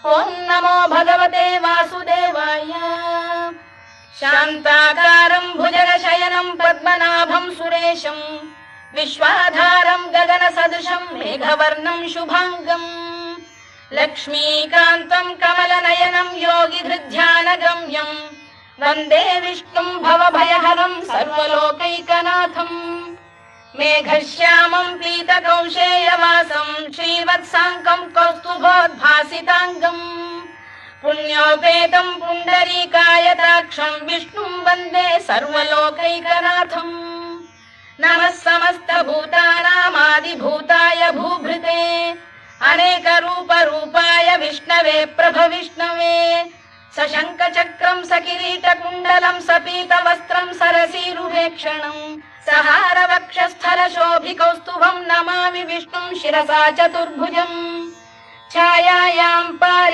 ॐ नमो भगवते वासुदेवाय। शान्ताकारम् भुजगशयनम् पद्मनाभम् सुरेशम् विश्वाधारम् गगनसदृशम् मेघवर्णम् शुभाङ्गम् लक्ष्मीकान्तम् कमलनयनम् योगिहृध्यानगम्यम् वन्दे विष्णुम् भवभयहरम् सर्वलोकैकनाथम् मेघश्यामम् पीतकौशेयवा वत्साङ्गम् कौस्तुभोद्भासिताङ्गम् पुण्योपेतम् पुण्डरीकायताक्षम् विष्णुम् वंदे सर्वलोकैकनाथम् नमः समस्तभूतानामादिभूताय भूभृते, अनेकरूपरूपाय विष्णवे, प्रभविष्णवे सशङ्खचक्रम् सकिरीटकुण्डलम् सपीतवस्त्रम् सरसीरुभेक्षणम् सहारवक्षस्थलशोभिकौस्तु చక్రం సకిరీట కుండలం సపీత వస్త్రం